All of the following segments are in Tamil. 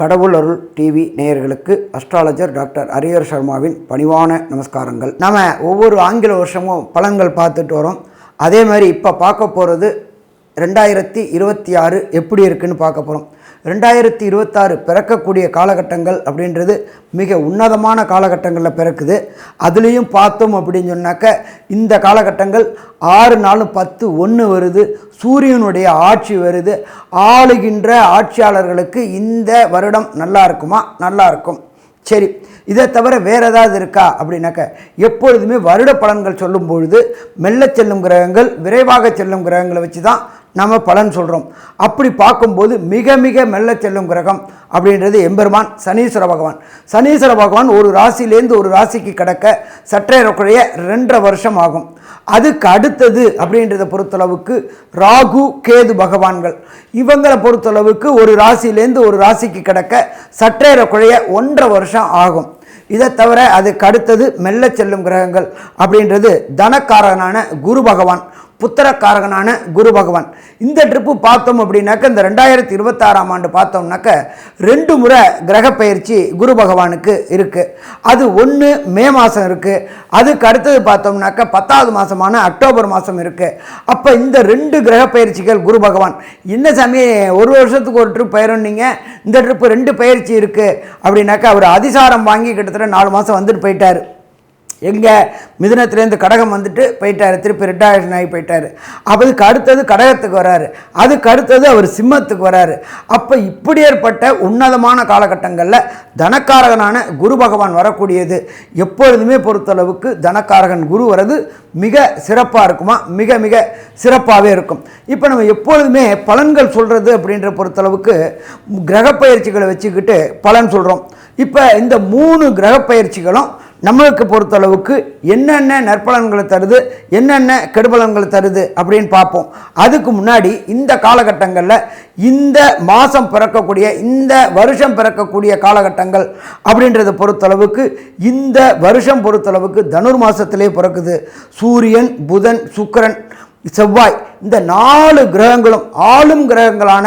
கடவுள் அருள் டிவி நேயர்களுக்கு அஸ்ட்ராலஜர் டாக்டர் ஹரியர் சர்மாவின் பணிவான நமஸ்காரங்கள். நம்ம ஒவ்வொரு ஆங்கில வருஷமும் பலன்கள் பார்த்துட்டு வரோம். அதே மாதிரி இப்போ பார்க்க போகிறது ரெண்டாயிரத்தி இருபத்தி ஆறு எப்படி இருக்குன்னு பார்க்க போகிறோம் ரெண்டாயிரத்தி இருபத்தாறு பிறக்கக்கூடிய காலகட்டங்கள் அப்படின்றது மிக உன்னதமான காலகட்டங்களில் பிறக்குது. அதுலேயும் பார்த்தோம் அப்படின்னு சொன்னாக்க இந்த காலகட்டங்கள் ஆறு நாலு பத்து ஒன்று வருது சூரியனுடைய ஆட்சி வருது. ஆளுகின்ற ஆட்சியாளர்களுக்கு இந்த வருடம் நல்லா இருக்குமா? நல்லா இருக்கும். சரி இதை தவிர வேறு ஏதாவது இருக்கா? அப்படின்னாக்க எப்பொழுதுமே வருட பலன்கள் சொல்லும் பொழுது மெல்ல செல்லும் கிரகங்கள் விரைவாக செல்லும் கிரகங்களை வச்சு தான் நம்ம பலன் சொல்கிறோம் அப்படி பார்க்கும்போது மிக மிக மெல்ல செல்லும் கிரகம் அப்படின்றது எம்பெருமான் சனீஸ்வர பகவான். சனீஸ்வர பகவான் ஒரு ராசியிலேருந்து ஒரு ராசிக்கு கிடக்க சற்றேறக்குறைய ரெண்டரை வருஷம் ஆகும். அதுக்கு அடுத்தது அப்படின்றத பொறுத்தளவுக்கு ராகு கேது பகவான்கள். இவங்களை பொறுத்தளவுக்கு ஒரு ராசியிலேருந்து ஒரு ராசிக்கு கிடக்க சற்றேறக்குறைய ஒன்றரை வருஷம் ஆகும். இதை தவிர அதுக்கு அடுத்தது மெல்ல செல்லும் கிரகங்கள் அப்படின்றது தனக்காரனான குரு பகவான். புத்திரக்காரகனான குரு பகவான். இந்த ட்ரிப்பு பார்த்தோம் அப்படின்னாக்க இந்த ரெண்டாயிரத்தி இருபத்தாறாம் ஆண்டு பார்த்தோம்னாக்க ரெண்டு முறை கிரக பயிற்சி குரு பகவானுக்கு இருக்குது அது ஒன்று மே மாதம் இருக்குது அதுக்கு அடுத்தது பார்த்தோம்னாக்க பத்தாவது மாதமான அக்டோபர் மாதம் இருக்குது அப்போ இந்த ரெண்டு கிரக பயிற்சிகள் குரு பகவான். என்ன சாமி ஒரு வருஷத்துக்கு ஒரு ட்ரிப் பயிரன்னீங்க இந்த ட்ரிப்பு ரெண்டு பயிற்சி இருக்குது அப்படின்னாக்கா அவர் அதிசாரம் வாங்கி கிட்டத்தட்ட நாலு மாதம் வந்துட்டு போயிட்டார். எங்கே மிதுனத்துலேருந்து கடகம் வந்துட்டு போயிட்டார். திருப்பி ரிட்டையர்ஷன் ஆகி போயிட்டார். அதுக்கு அடுத்தது கடகத்துக்கு வராரு. அதுக்கு அடுத்தது அவர் சிம்மத்துக்கு வராரு. அப்போ இப்படி ஏற்பட்ட உன்னதமான காலகட்டங்களில் தனக்காரகனான குரு பகவான் வரக்கூடியது. எப்பொழுதுமே பொறுத்தளவுக்கு தனக்காரகன் குரு வர்றது மிக சிறப்பாக இருக்குமா? மிக மிக சிறப்பாகவே இருக்கும். இப்போ நம்ம எப்பொழுதுமே பலன்கள் சொல்கிறது அப்படின்ற பொறுத்தளவுக்கு கிரகப்பயிற்சிகளை வச்சுக்கிட்டு பலன் சொல்கிறோம் இப்போ இந்த மூணு கிரகப்பயிற்சிகளும் நம்மளுக்கு பொறுத்தளவுக்கு என்னென்ன நற்பலன்களை தருது என்னென்ன கெடுபலன்களை தருது அப்படின்னு பார்ப்போம். அதுக்கு முன்னாடி இந்த காலகட்டங்களில் இந்த மாதம் பிறக்கக்கூடிய இந்த வருஷம் பிறக்கக்கூடிய காலகட்டங்கள் அப்படின்றத பொறுத்தளவுக்கு இந்த வருஷம் பொறுத்தளவுக்கு தனுர் மாதத்திலே பிறக்குது. சூரியன் புதன் சுக்கிரன் செவ்வாய் இந்த நாலு கிரகங்களும் ஆளும் கிரகங்களான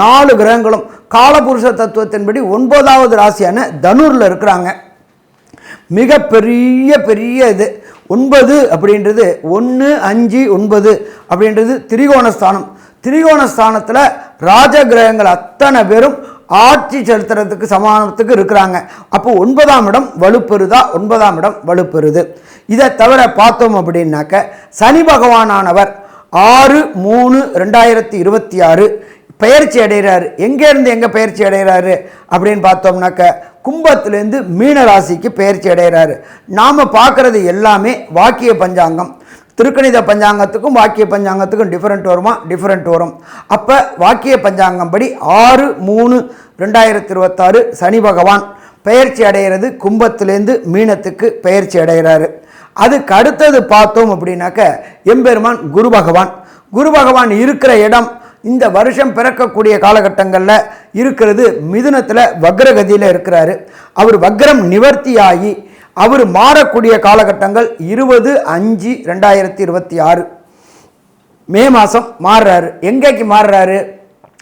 நாலு கிரகங்களும் காலபுருஷ தத்துவத்தின்படி ஒன்பதாவது ராசியான தனுரில் இருக்கிறாங்க. மிக பெரிய பெரிய இது. ஒன்பது அப்படின்றது ஒன்று அஞ்சு ஒன்பது அப்படின்றது திரிகோணஸ்தானம். திரிகோணஸ்தானத்தில் ராஜகிரகங்கள் அத்தனை பேரும் ஆட்சி செலுத்துறதுக்கு சமானத்துக்கு இருக்கிறாங்க. அப்போ ஒன்பதாம் இடம் வலுப்பெறுதா? ஒன்பதாம் இடம் வலுப்பெறுது. இதை தவிர பார்த்தோம் அப்படின்னாக்க சனி பகவானானவர் ஆறு மூணு ரெண்டாயிரத்தி இருபத்தி ஆறு பயிற்சி அடைகிறாரு. எங்கேருந்து எங்கே பயிற்சி அடைகிறாரு? அப்படின்னு பார்த்தோம்னாக்க கும்பத்துலேருந்து மீன ராசிக்கு பயிற்சி அடைகிறாரு. நாம் பார்க்குறது எல்லாமே வாக்கிய பஞ்சாங்கம். திருக்கணித பஞ்சாங்கத்துக்கும் வாக்கிய பஞ்சாங்கத்துக்கும் டிஃப்ரெண்ட் வருமா? டிஃப்ரெண்ட் வரும். அப்போ வாக்கிய பஞ்சாங்கம் படி ஆறு மூணு ரெண்டாயிரத்தி இருபத்தாறு சனி பகவான் பயிற்சி அடைகிறது கும்பத்துலேருந்து மீனத்துக்கு பயிற்சி அடைகிறாரு. அதுக்கு அடுத்தது பார்த்தோம் அப்படின்னாக்க எம்பெருமான் குரு பகவான். குரு பகவான் இருக்கிற இடம் இந்த வருஷம் பிறக்கக்கூடிய காலகட்டங்களில் இருக்கிறது மிதுனத்தில் வக்ரகதியில் இருக்கிறாரு. அவர் வக்ரம் நிவர்த்தியாகி அவர் மாறக்கூடிய காலகட்டங்கள் இருபது அஞ்சு ரெண்டாயிரத்தி இருபத்தி ஆறு. மே மாதம் மாறுறாரு. எங்கேக்கு மாறுறாரு?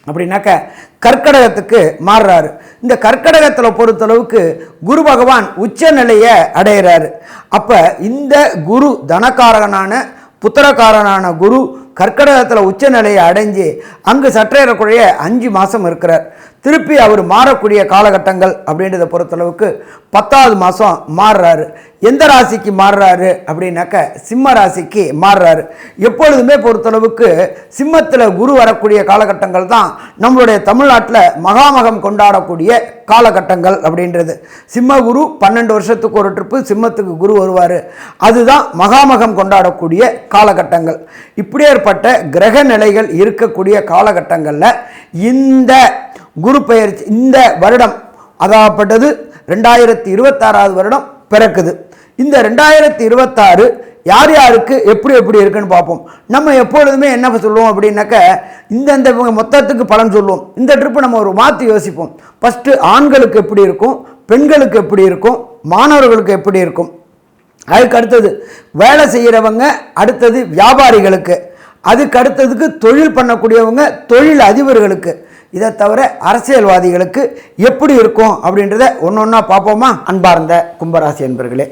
அப்படின்னாக்க கற்கடகத்துக்கு மாறுறாரு. இந்த கற்கடகத்தில் பொறுத்தளவுக்கு குரு பகவான் உச்ச நிலையை அடையிறாரு. அப்போ இந்த குரு தனக்காரகனான புத்திரக்காரனான குரு கர்க்கடகத்தில் உச்ச நிலையை அடைஞ்சு அங்கு சற்றேறக்குறைய அஞ்சு மாதம் இருக்கிறார். திருப்பி அவர் மாறக்கூடிய காலகட்டங்கள் அப்படின்றத பொறுத்தளவுக்கு பத்தாவது மாதம் மாறுறாரு. எந்த ராசிக்கு மாறுறாரு அப்படின்னாக்க சிம்ம ராசிக்கு மாறுறாரு. எப்பொழுதுமே பொறுத்தளவுக்கு சிம்மத்தில் குரு வரக்கூடிய காலகட்டங்கள் தான் நம்மளுடைய தமிழ்நாட்டில் மகாமகம் கொண்டாடக்கூடிய காலகட்டங்கள் அப்படின்றது. சிம்ம குரு பன்னெண்டு வருஷத்துக்கு ஒரு ட்ரிப்பு சிம்மத்துக்கு குரு வருவார். அதுதான் மகாமகம் கொண்டாடக்கூடிய காலகட்டங்கள். இப்படியேற்பட்ட கிரக நிலைகள் இருக்கக்கூடிய காலகட்டங்களில் இந்த குரு பெயர்ச்சி இந்த வருடம் அதாகப்பட்டது ரெண்டாயிரத்தி இருபத்தாறாவது வருடம் பிறக்குது. இந்த ரெண்டாயிரத்தி இருபத்தாறு யார் யாருக்கு எப்படி எப்படி இருக்குன்னு பார்ப்போம். நம்ம எப்பொழுதுமே என்ன சொல்லுவோம் அப்படின்னாக்க இந்தந்த இவங்க மொத்தத்துக்கு பலன் சொல்லுவோம். இந்த ட்ரிப்பு நம்ம ஒரு மாற்றி யோசிப்போம். ஃபஸ்ட்டு ஆண்களுக்கு எப்படி இருக்கும் பெண்களுக்கு எப்படி இருக்கும் மாணவர்களுக்கு எப்படி இருக்கும். அதுக்கு அடுத்தது வேலை செய்கிறவங்க அடுத்தது வியாபாரிகளுக்கு. அதுக்கு அடுத்ததுக்கு தொழில் பண்ணக்கூடியவங்க தொழில் அதிபர்களுக்கு. இதை தவிர அரசியல்வாதிகளுக்கு எப்படி இருக்கும் அப்படின்றத ஒன்று ஒன்றா பார்ப்போமா? அன்பார்ந்த கும்பராசி அன்பர்களே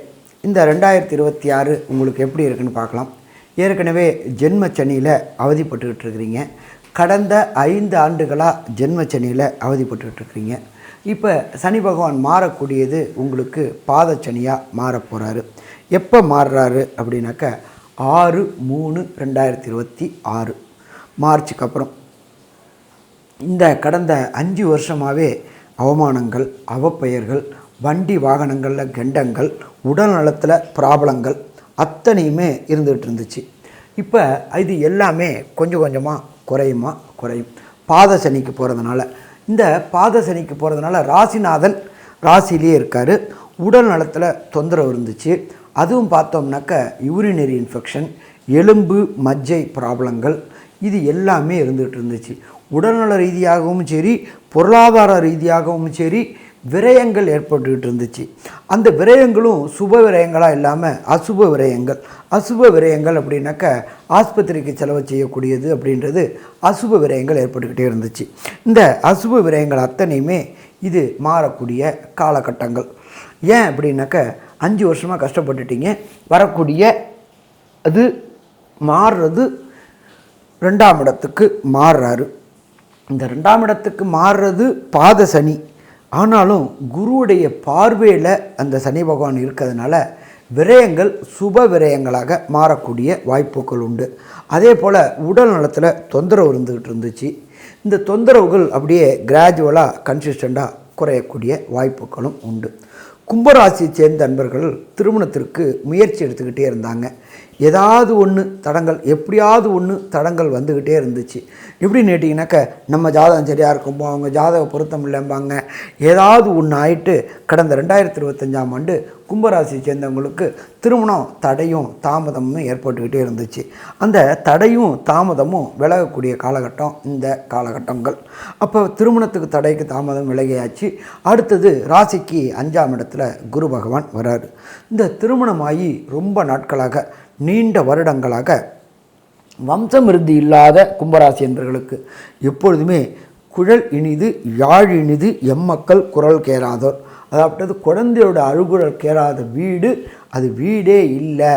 இந்த ரெண்டாயிரத்தி இருபத்தி ஆறு உங்களுக்கு எப்படி இருக்குன்னு பார்க்கலாம். ஏற்கனவே ஜென்ம சனியில் அவதிப்பட்டுக்கிட்டு இருக்கிறீங்க. கடந்த ஐந்து ஆண்டுகளாக ஜென்ம சனியில் அவதிப்பட்டுக்கிட்டு இருக்கிறீங்க. இப்போ சனி பகவான் மாறக்கூடியது உங்களுக்கு பாதச்சனியாக மாறப் போகிறாரு எப்போ மாறுறாரு அப்படின்னாக்க ஆறு மூணு ரெண்டாயிரத்தி இருபத்தி ஆறு. மார்ச்சுக்கு அப்புறம் இந்த கடந்த அஞ்சு வருஷமாகவே அவமானங்கள் அவப்பெயர்கள் வண்டி வாகனங்களில் கெண்டங்கள் உடல் நலத்தில் ப்ராப்ளங்கள் அத்தனையுமே இருந்துகிட்டு இருந்துச்சு. இப்போ இது எல்லாமே கொஞ்சம் கொஞ்சமாக குறையுமா? குறையும். பாத சனிக்கு போகிறதுனால இந்த பாத சனிக்கு போகிறதுனால ராசிநாதன் ராசிலேயே இருக்கார். உடல் நலத்தில் தொந்தரவு இருந்துச்சு. அதுவும் பார்த்தோம்னாக்க யூரினரி இன்ஃபெக்ஷன் எலும்பு மஜ்ஜை ப்ராப்ளங்கள் இது எல்லாமே இருந்துகிட்டு இருந்துச்சு. உடல்நல ரீதியாகவும் சரி பொருளாதார ரீதியாகவும் சரி விரயங்கள் ஏற்பட்டுக்கிட்டு இருந்துச்சு அந்த விரயங்களும் சுப விரயங்களாக இல்லாமல் அசுப விரயங்கள். அசுப விரயங்கள் அப்படின்னாக்க ஆஸ்பத்திரிக்கு செலவு செய்யக்கூடியது அப்படின்றது அசுப விரயங்கள் ஏற்பட்டுக்கிட்டே இருந்துச்சு. இந்த அசுப விரயங்கள் அத்தனையுமே இது மாறக்கூடிய காலகட்டங்கள். ஏன் அப்படின்னாக்க அஞ்சு வருஷமாக கஷ்டப்பட்டுட்டீங்க. வரக்கூடிய அது மாறுறது ரெண்டாம் இடத்துக்கு மாறுறாரு. இந்த ரெண்டாம் இடத்துக்கு மாறுறது பாத சனி. ஆனாலும் குருவுடைய பார்வையில் அந்த சனி பகவான் இருக்கிறதுனால விரயங்கள் சுப விரயங்களாக மாறக்கூடிய வாய்ப்புகள் உண்டு. அதே போல் உடல் நலத்தில் தொந்தரவு இருந்துக்கிட்டு இருந்துச்சு. இந்த தொந்தரவுகள் அப்படியே கிராஜுவலாக கன்சிஸ்டண்ட்டாக குறையக்கூடிய வாய்ப்புகளும் உண்டு. கும்பராசியை சேர்ந்த நண்பர்கள் திருமணத்திற்கு முயற்சி எடுத்துக்கிட்டே இருந்தாங்க. ஏதாவது ஒன்று தடங்கள் எப்படியாவது ஒன்று தடங்கள் வந்துக்கிட்டே இருந்துச்சு. எப்படின்னு கேட்டிங்கனாக்க நம்ம ஜாதகம் சரியாக இருக்கும்போ அவங்க ஜாதக பொருத்தம் இல்லைம்பாங்க. ஏதாவது ஒன்று ஆயிட்டு கடந்த ரெண்டாயிரத்தி இருபத்தஞ்சாம் ஆண்டு கும்பராசியை சேர்ந்தவங்களுக்கு திருமணம் தடையும் தாமதமும் ஏற்பட்டுக்கிட்டே இருந்துச்சு. அந்த தடையும் தாமதமும் விலகக்கூடிய காலகட்டம் இந்த காலகட்டங்கள். அப்போ திருமணத்துக்கு தடைக்கு தாமதம் விலகியாச்சு. அடுத்தது ராசிக்கு அஞ்சாம் இடத்துல குரு பகவான் வராரு. இந்த திருமணமாகி ரொம்ப நாட்களாக நீண்ட வருடங்களாக வம்சமிருதி இல்லாத கும்பராசி என்பர்களுக்கு எப்பொழுதுமே குழல் இனிது யாழ் இனிது எம்மக்கள் குரல் கேராதோர் அதாவது குழந்தையோட அழுகுரல் கேராத வீடு அது வீடே இல்லை.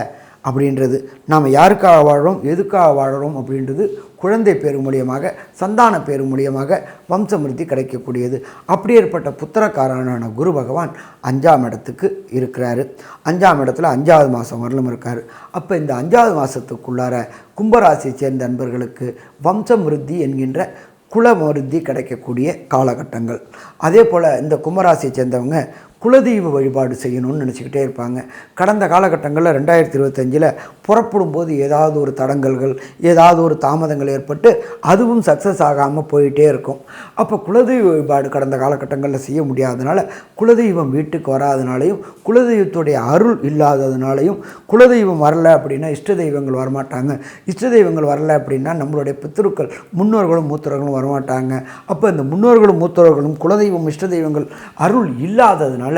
அப்படின்றது. நாம் யாருக்காக வாழ்கிறோம் எதுக்காக வாழ்கிறோம் அப்படின்றது குழந்தை பேர் மூலியமாக சந்தான பேர் மூலியமாக வம்சமிருத்தி கிடைக்கக்கூடியது. அப்படி ஏற்பட்ட புத்திரக்காரனான குரு பகவான் அஞ்சாம் இடத்துக்கு இருக்கிறாரு. அஞ்சாம் இடத்துல அஞ்சாவது மாதம் வரலும் இருக்கார். அப்போ இந்த அஞ்சாவது மாதத்துக்குள்ளார கும்பராசியை சேர்ந்த நண்பர்களுக்கு வம்சமிருத்தி என்கின்ற குலமருத்தி கிடைக்கக்கூடிய காலகட்டங்கள். அதே போல் இந்த கும்பராசியை சேர்ந்தவங்க குலதெய்வ வழிபாடு செய்யணும்னு நினச்சிக்கிட்டே இருப்பாங்க. கடந்த காலகட்டங்களில் ரெண்டாயிரத்தி இருபத்தஞ்சில் புறப்படும் போது ஏதாவது ஒரு தடங்கல்கள் ஏதாவது ஒரு தாமதங்கள் ஏற்பட்டு அதுவும் சக்ஸஸ் ஆகாமல் போயிட்டே இருக்கும். அப்போ குலதெய்வ வழிபாடு கடந்த காலகட்டங்களில் செய்ய முடியாதனால குலதெய்வம் வீட்டுக்கு வராதனாலையும் குலதெய்வத்துடைய அருள் இல்லாததுனாலையும் குலதெய்வம் வரல அப்படின்னா இஷ்ட தெய்வங்கள் வரமாட்டாங்க. இஷ்ட தெய்வங்கள் வரல அப்படின்னா நம்மளுடைய பித்திருக்கள் முன்னோர்களும் மூத்தவர்களும் வரமாட்டாங்க. அப்போ இந்த முன்னோர்களும் மூத்தவர்களும் குலதெய்வம் இஷ்ட தெய்வங்கள் அருள் இல்லாததுனால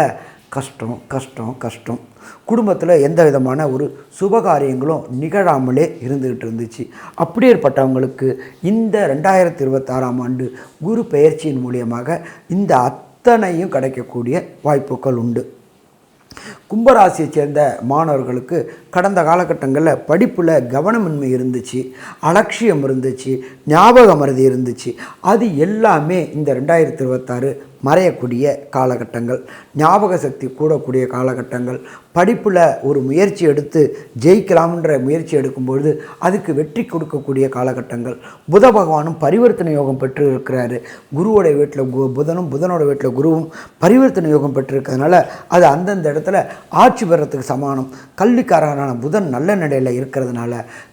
கஷ்டம் கஷ்டம் கஷ்டம். குடும்பத்தில் எந்த விதமான ஒரு சுபகாரியங்களும் நிகழாமலே இருந்துக்கிட்டு இருந்துச்சு. அப்படியேற்பட்டவங்களுக்கு இந்த ரெண்டாயிரத்தி இருபத்தாறாம் ஆண்டு குரு பெயர்ச்சியின் மூலியமாக இந்த அத்தனையும் கிடைக்கக்கூடிய வாய்ப்புகள் உண்டு. கும்பராசியை சேர்ந்த மாணவர்களுக்கு கடந்த காலகட்டங்களில் படிப்பில் கவனமின்மை இருந்துச்சு அலட்சியம் இருந்துச்சு ஞாபக மருதி இருந்துச்சு. அது எல்லாமே இந்த ரெண்டாயிரத்தி இருபத்தாறு மறையக்கூடிய காலகட்டங்கள் ஞாபக சக்தி கூடக்கூடிய காலகட்டங்கள் படிப்பில் ஒரு முயற்சி எடுத்து ஜெயிக்கலாம்ன்ற முயற்சி எடுக்கும்பொழுது அதுக்கு வெற்றி கொடுக்கக்கூடிய காலகட்டங்கள். புத பகவானும் பரிவர்த்தனை யோகம் பெற்று இருக்கிறாரு குருவோட வீட்டில் கு புதனும் புதனோட வீட்டில் குருவும் பரிவர்த்தனை யோகம் பெற்றிருக்கிறதுனால அது அந்தந்த இடத்துல ஆட்சி பெறத்துக்கு சமானம். கல்விக்காரரான புதன் நல்ல நிலையில் இருக்கிறதுனால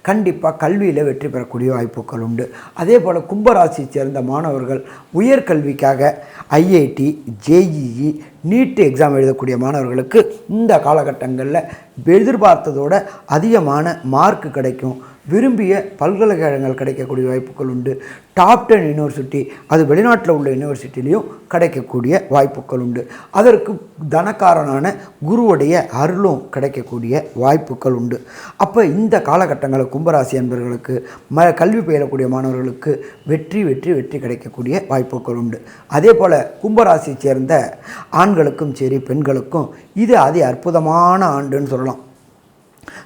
கண்டிப்பாக கல்வியில் வெற்றி பெறக்கூடிய வாய்ப்புகள் உண்டு. அதே போல் கும்பராசியை சேர்ந்த மாணவர்கள் உயர்கல்விக்காக ஐஐடி ஜேஇஇ நீட்டு எக்ஸாம் எழுதக்கூடிய மாணவர்களுக்கு இந்த காலகட்டங்களில் எதிர்பார்த்ததோட அதிகமான மார்க் கிடைக்கும். விரும்பிய பல்கலைக்கழகங்கள் கிடைக்கக்கூடிய வாய்ப்புகள் உண்டு. டாப் டென் யூனிவர்சிட்டி அது வெளிநாட்டில் உள்ள யூனிவர்சிட்டிலையும் கிடைக்கக்கூடிய வாய்ப்புகள் உண்டு. அதற்கு தனக்காரனான குருவுடைய அருளும் கிடைக்கக்கூடிய வாய்ப்புகள் உண்டு. அப்போ இந்த காலகட்டங்களில் கும்பராசி அன்பர்களுக்கு ம கல்வி பயிலக்கூடிய மாணவர்களுக்கு வெற்றி வெற்றி வெற்றி கிடைக்கக்கூடிய வாய்ப்புகள் உண்டு. அதே போல் கும்பராசியை சேர்ந்த ஆண்களுக்கும் சரி பெண்களுக்கும் இது அதி அற்புதமான ஆண்டுன்னு சொல்லலாம்.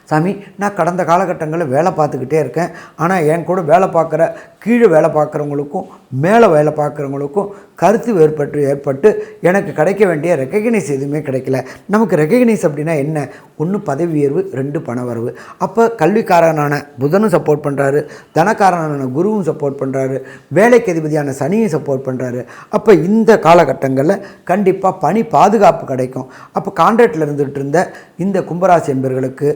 சாமி நான் கடந்த காலகட்டங்களில் வேலை பார்த்துக்கிட்டே இருக்கேன். ஆனால் என் கூட வேலை பார்க்குற கீழே வேலை பார்க்குறவங்களுக்கும் மேலே வேலை பார்க்குறவங்களுக்கும் கருத்து வேறுபட்டு ஏற்பட்டு எனக்கு கிடைக்க வேண்டிய ரெக்கக்னைஸ் எதுவுமே கிடைக்கல. நமக்கு ரெக்கக்னைஸ் அப்படின்னா என்ன? ஒன்று பதவி உயர்வு ரெண்டு பண வரவு அப்போ கல்விக்காரனான புதனும் சப்போர்ட் பண்ணுறாரு தனக்காரனான குருவும் சப்போர்ட் பண்ணுறாரு வேலைக்கு அதிபதியான சனியும் சப்போர்ட் பண்ணுறாரு அப்போ இந்த காலகட்டங்களில் கண்டிப்பாக பணி பாதுகாப்பு கிடைக்கும். அப்போ கான்ட்ராக்டில் இருந்துகிட்டு இருந்த இந்த கும்பராசி என்பர்களுக்கு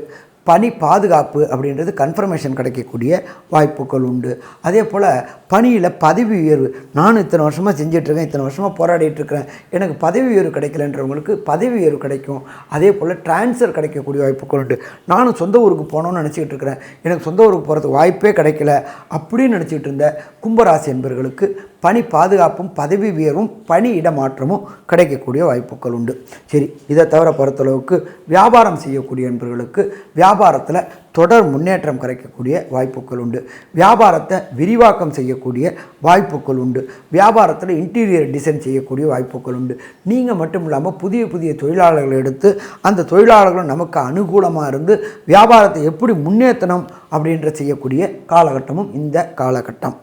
பணி பாதுகாப்பு அப்படின்றது கன்ஃபர்மேஷன் கிடைக்கக்கூடிய வாய்ப்புகள் உண்டு. அதே போல் பணியில் பதவி உயர்வு நானும் இத்தனை வருஷமாக செஞ்சிட்ருக்கேன் இத்தனை வருஷமாக போராடிட்டுருக்கிறேன் எனக்கு பதவி உயர்வு கிடைக்கலன்றவங்களுக்கு பதவி உயர்வு கிடைக்கும். அதே போல் ட்ரான்ஸ்ஃபர் கிடைக்கக்கூடிய வாய்ப்புகள் உண்டு. நானும் சொந்த ஊருக்கு போகணும்னு நினச்சிக்கிட்டு இருக்கிறேன் எனக்கு சொந்த ஊருக்கு போகிறதுக்கு வாய்ப்பே கிடைக்கல அப்படின்னு நினச்சிக்கிட்டு இருந்த கும்பராசி என்பர்களுக்கு பணி பாதுகாப்பும் பதவி உயர்வும் பணி இடமாற்றமும் கிடைக்கக்கூடிய வாய்ப்புகள் உண்டு. சரி இதை தவிர பொறுத்தளவுக்கு வியாபாரம் செய்யக்கூடிய நண்பர்களுக்கு வியாபாரத்தில் தொடர் முன்னேற்றம் கிடைக்கக்கூடிய வாய்ப்புகள் உண்டு. வியாபாரத்தை விரிவாக்கம் செய்யக்கூடிய வாய்ப்புகள் உண்டு. வியாபாரத்தில் இன்டீரியர் டிசைன் செய்யக்கூடிய வாய்ப்புகள் உண்டு. நீங்கள் மட்டும் இல்லாமல் புதிய புதிய தொழிலாளர்களை எடுத்து அந்த தொழிலாளர்களும் நமக்கு அனுகூலமாக இருந்து வியாபாரத்தை எப்படி முன்னேற்றணும் அப்படின்ற செய்யக்கூடிய காலகட்டமும் இந்த காலகட்டம்.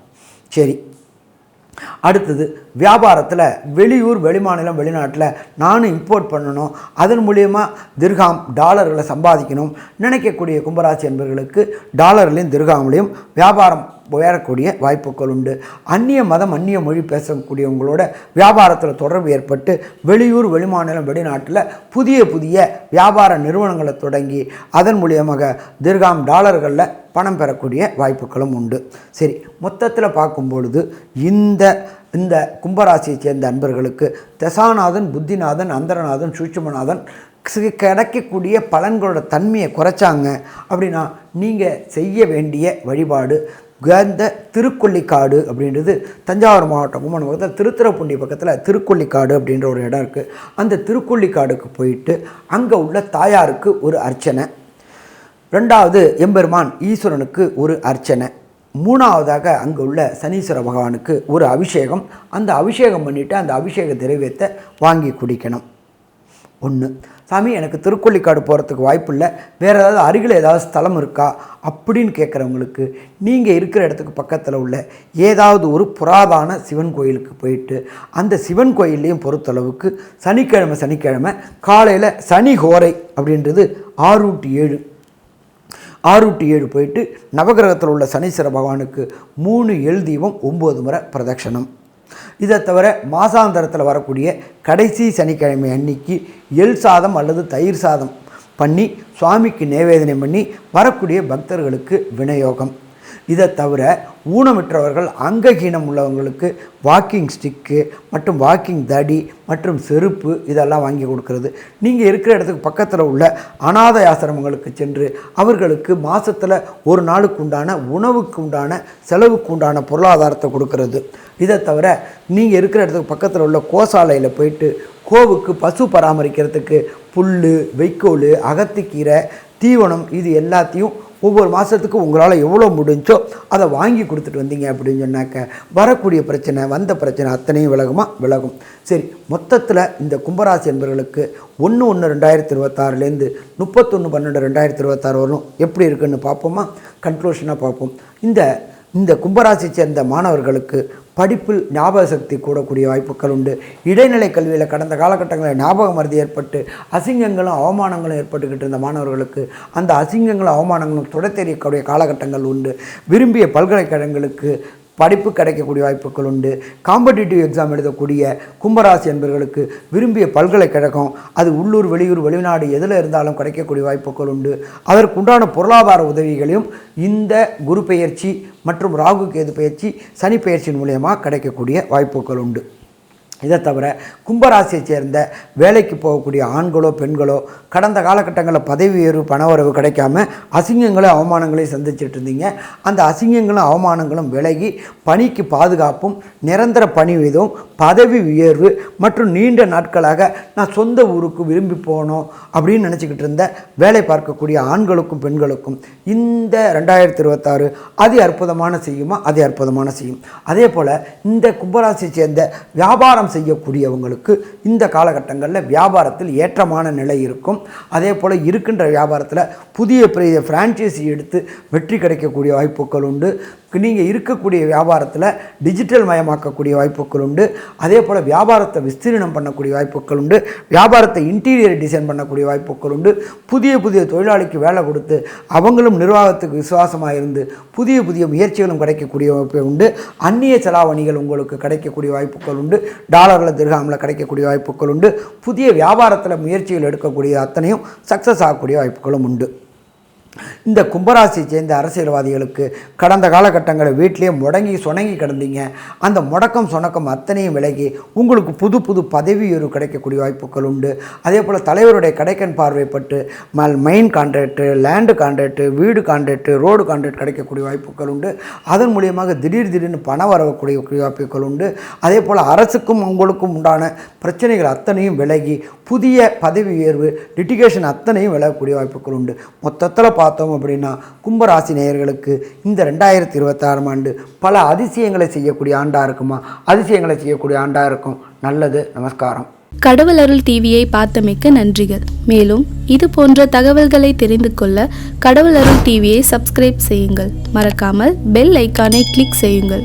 சரி அடுத்தது வியாபாரத்தில் வெளியூர் வெளிமாநிலம் வெளிநாட்டில் நானும் இம்போர்ட் பண்ணணும். அதன் மூலியமாக திர்காம் டாலர்களை சம்பாதிக்கணும். நினைக்கக்கூடிய கும்பராசி என்பவர்களுக்கு டாலர்லேயும் திர்காம்லேயும் வியாபாரம் உயரக்கூடிய வாய்ப்புகள் உண்டு. அந்நிய மதம் அந்நிய மொழி பேசக்கூடியவங்களோட வியாபாரத்தில் தொடர்பு ஏற்பட்டு வெளியூர் வெளிமாநிலம் வெளிநாட்டில் புதிய புதிய வியாபார நிறுவனங்களை தொடங்கி அதன் மூலியமாக திர்காம் டாலர்களில் பணம் பெறக்கூடிய வாய்ப்புகளும் உண்டு. சரி மொத்தத்தில் பார்க்கும்பொழுது இந்த இந்த கும்பராசியை சேர்ந்த அன்பர்களுக்கு தசாநாதன் புத்திநாதன் அந்தரநாதன் சூட்சமநாதன் கிடைக்கக்கூடிய பலன்களோட தன்மையை குறைச்சாங்க அப்படின்னா நீங்கள் செய்ய வேண்டிய வழிபாடு இந்த திருக்கொல்லிக்காடு அப்படின்றது தஞ்சாவூர் மாவட்டம் கும்பகோணம் பக்கத்தில் திருத்துறைப்பூண்டி பக்கத்தில் திருக்கொல்லிக்காடு அப்படின்ற ஒரு இடம் இருக்குது அந்த திருக்கொல்லிக்காடுக்கு போயிட்டு அங்கே உள்ள தாயாருக்கு ஒரு அர்ச்சனை. ரெண்டாவது எம்பெருமான் ஈஸ்வரனுக்கு ஒரு அர்ச்சனை. மூணாவதாக அங்கே உள்ள சனீஸ்வர பகவானுக்கு ஒரு அபிஷேகம். அந்த அபிஷேகம் பண்ணிவிட்டு அந்த அபிஷேக திரவியத்தை வாங்கி குடிக்கணும். ஒன்று சாமி எனக்கு திருக்கொள்ளிக்காடு போகிறதுக்கு வாய்ப்பு இல்லை. வேறு ஏதாவது அருகில் ஏதாவது ஸ்தலம் இருக்கா? அப்படின்னு கேட்குறவங்களுக்கு நீங்கள் இருக்கிற இடத்துக்கு பக்கத்தில் உள்ள ஏதாவது ஒரு புராதான சிவன் கோயிலுக்கு போயிட்டு அந்த சிவன் கோயில்லையும் பொறுத்தளவுக்கு சனிக்கிழமை சனிக்கிழமை காலையில் சனி ஹோரை அப்படின்றது ஆறு டு ஏழு. ஆறு டு ஏழு போயிட்டு நவகிரகத்தில் உள்ள சனீஸ்வர பகவானுக்கு மூணு எள் தீபம் ஒம்பது முறை பிரதட்சணம். இதை தவிர மாசாந்தரத்தில் வரக்கூடிய கடைசி சனிக்கிழமை அன்னைக்கு எள் சாதம் அல்லது தயிர் சாதம் பண்ணி சுவாமிக்கு நிவேதனை பண்ணி வரக்கூடிய பக்தர்களுக்கு விநியோகம். இதை தவிர ஊனமிற்றவர்கள் அங்ககீனம் உள்ளவங்களுக்கு வாக்கிங் ஸ்டிக்கு மற்றும் வாக்கிங் தடி மற்றும் செருப்பு இதெல்லாம் வாங்கி கொடுக்கறது. நீங்கள் இருக்கிற இடத்துக்கு பக்கத்தில் உள்ள அனாதை ஆசிரமங்களுக்கு சென்று அவர்களுக்கு மாதத்தில் ஒரு நாளுக்கு உண்டான உணவுக்கு உண்டான செலவுக்கு உண்டான பொருளாதாரத்தை கொடுக்கறது. இதை தவிர நீங்கள் இருக்கிற இடத்துக்கு பக்கத்தில் உள்ள கோசாலையில் போயிட்டு கோவுக்கு பசு பராமரிக்கிறதுக்கு புல் வைக்கோல் அகத்திக்கீரை தீவனம் இது எல்லாத்தையும் ஒவ்வொரு மாதத்துக்கு உங்களால் எவ்வளோ முடிஞ்சோ அதை வாங்கி கொடுத்துட்டு வந்தீங்க அப்படின்னு சொன்னாக்க வரக்கூடிய பிரச்சனை வந்த பிரச்சனை அத்தனையும் விலகுமா? விலகும். சரி மொத்தத்தில் இந்த கும்பராசி என்பவர்களுக்கு ஒன்று ஒன்று ரெண்டாயிரத்தி இருபத்தாறுலேருந்து முப்பத்தொன்று பன்னெண்டு ரெண்டாயிரத்தி இருபத்தாறு வரும் எப்படி இருக்குன்னு பார்ப்போமா? கன்க்ளூஷனாக பார்ப்போம். இந்த இந்த கும்பராசி சேர்ந்த மாணவர்களுக்கு படிப்பில் ஞாபக சக்தி கூடக்கூடிய வாய்ப்புகள் உண்டு. இடைநிலை கல்வியில் கடந்த காலகட்டங்களில் ஞாபக மருதி ஏற்பட்டு அசிங்கங்களும் அவமானங்களும் ஏற்பட்டுக்கிட்டு இருந்த மாணவர்களுக்கு அந்த அசிங்கங்களும் அவமானங்களும் தொடை தெரியக்கூடிய காலகட்டங்கள் உண்டு. விரும்பிய பல்கலைக்கழகங்களுக்கு படிப்பு கிடைக்கக்கூடிய வாய்ப்புகள் உண்டு. காம்படிட்டிவ் எக்ஸாம் எழுதக்கூடிய கும்பராசி என்பவர்களுக்கு விரும்பிய பல்கலைக்கழகம் அது உள்ளூர் வெளியூர் வெளிநாடு எதில் இருந்தாலும் கிடைக்கக்கூடிய வாய்ப்புகள் உண்டு. அதற்குண்டான பொருளாதார உதவிகளையும் இந்த குரு பெயர்ச்சி மற்றும் ராகு கேது பயிற்சி சனி பயிற்சியின் மூலயமா கிடைக்கக்கூடிய வாய்ப்புகள் உண்டு. இதை தவிர கும்பராசியை சேர்ந்த வேலைக்கு போகக்கூடிய ஆண்களோ பெண்களோ கடந்த காலகட்டங்களில் பதவி உயர்வு பணவரவு கிடைக்காம அசிங்கங்களும் அவமானங்களையும் சந்திச்சுட்டு இருந்தீங்க. அந்த அசிங்கங்களும் அவமானங்களும் விலகி பணிக்கு பாதுகாப்பும் நிரந்தர பணி வீதம் பதவி உயர்வு மற்றும் நீண்ட நாட்களாக நான் சொந்த ஊருக்கு விரும்பி போகணும் அப்படின்னு நினச்சிக்கிட்டு இருந்த வேலை பார்க்கக்கூடிய ஆண்களுக்கும் பெண்களுக்கும் இந்த ரெண்டாயிரத்தி இருபத்தாறு அதி அற்புதமான செய்யுமா? அதி அற்புதமான செய்யும். அதே போல் இந்த கும்பராசியை சேர்ந்த வியாபாரம் செய்யக்கூடியவங்களுக்கு இந்த காலகட்டங்களில் வியாபாரத்தில் ஏற்றமான நிலை இருக்கும். அதே போல் இருக்கின்ற வியாபாரத்தில் புதிய பெரிய ஃப்ரான்ச்சைசி எடுத்து வெற்றி கிடைக்கக்கூடிய வாய்ப்புகள் உண்டு. நீங்கள் இருக்கக்கூடிய வியாபாரத்தில் டிஜிட்டல் மயமாக்கக்கூடிய வாய்ப்புகள் உண்டு. அதே போல் வியாபாரத்தை விஸ்தீர்ணம் பண்ணக்கூடிய வாய்ப்புகள் உண்டு. வியாபாரத்தை இன்டீரியர் டிசைன் பண்ணக்கூடிய வாய்ப்புகள் உண்டு. புதிய புதிய தொழிலாளிக்கு வேலை கொடுத்து அவங்களும் நிர்வாகத்துக்கு விசுவாசமாக இருந்து புதிய புதிய முயற்சிகளும் கிடைக்கக்கூடிய வாய்ப்பு உண்டு. அந்நிய செலாவணிகள் உங்களுக்கு கிடைக்கக்கூடிய வாய்ப்புகள் உண்டு. டாலரில் திருகாமில் கிடைக்கக்கூடிய வாய்ப்புகள் உண்டு. புதிய வியாபாரத்தில் முயற்சிகள் எடுக்கக்கூடிய அத்தனையும் சக்ஸஸ் ஆகக்கூடிய வாய்ப்புகளும் உண்டு. இந்த கும்பராசியை சேர்ந்த அரசியல்வாதிகளுக்கு கடந்த காலகட்டங்களில் வீட்டிலேயே முடங்கி சுணங்கி கிடந்தீங்க. அந்த முடக்கம் சுணக்கம் அத்தனையும் விலகி உங்களுக்கு புது புது பதவி உயர்வு கிடைக்கக்கூடிய வாய்ப்புகள் உண்டு. அதே போல் தலைவருடைய கடைக்கன் பார்வைப்பட்டு மல் மெயின் கான்ட்ராக்டு லேண்டு கான்ட்ராக்டு வீடு கான்ட்ராக்டு ரோடு கான்ட்ராக்ட் கிடைக்கக்கூடிய வாய்ப்புகள் உண்டு. அதன் மூலியமாக திடீர் திடீர்னு பணம் வரக்கூடிய வாய்ப்புகள் உண்டு. அதே போல் அரசுக்கும் உங்களுக்கும் உண்டான பிரச்சனைகள் அத்தனையும் விலகி புதிய பதவி உயர்வு லிட்டிகேஷன் அத்தனையும் விலகக்கூடிய வாய்ப்புகள் உண்டு. மொத்தத்தில் பார்த்தோம் அப்படின்னா கும்பராசி நேயர்களுக்கு இந்த ரெண்டாயிரத்தி இருபத்தாறாம் ஆண்டு பல அதிசயங்களை செய்யக்கூடிய ஆண்டாக இருக்குமா? அதிசயங்களை செய்யக்கூடிய ஆண்டாக இருக்கும். நல்லது. நமஸ்காரம். கடவுள் அருள் டிவியை பார்த்தமைக்க நன்றிகள். மேலும் இது போன்ற தகவல்களை தெரிந்து கொள்ள கடவுள் அருள் டிவியை சப்ஸ்கிரைப் செய்யுங்கள். மறக்காமல் பெல் ஐக்கானை கிளிக் செய்யுங்கள்.